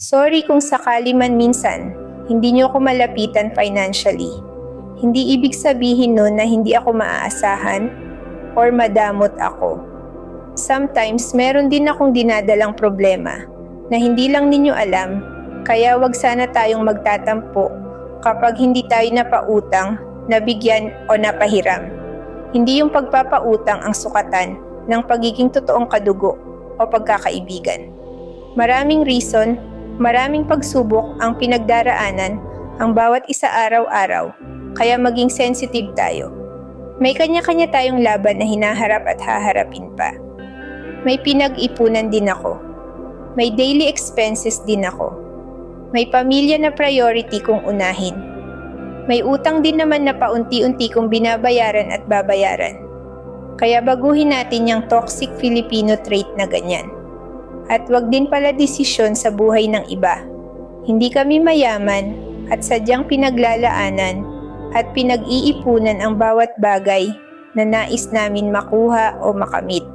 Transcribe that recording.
Sorry kung sakali man minsan, hindi niyo ako malapitan financially. Hindi ibig sabihin nun na hindi ako maaasahan or madamot ako. Sometimes, meron din akong dinadalang problema na hindi lang ninyo alam, kaya wag sana tayong magtatampo kapag hindi tayo napautang, nabigyan o napahiram. Hindi yung pagpapautang ang sukatan ng pagiging totoong kadugo o pagkakaibigan. Maraming reason, maraming pagsubok ang pinagdaraanan ang bawat isa araw-araw, kaya maging sensitive tayo. May kanya-kanya tayong laban na hinaharap at haharapin pa. May pinag-ipunan din ako. May daily expenses din ako. May pamilya na priority kong unahin. May utang din naman na paunti-unti kong binabayaran at babayaran. Kaya baguhin natin yung toxic Filipino trait na ganyan. At wag din pala desisyon sa buhay ng iba. Hindi kami mayaman at sadyang pinaglalaanan at pinag-iipunan ang bawat bagay na nais namin makuha o makamit.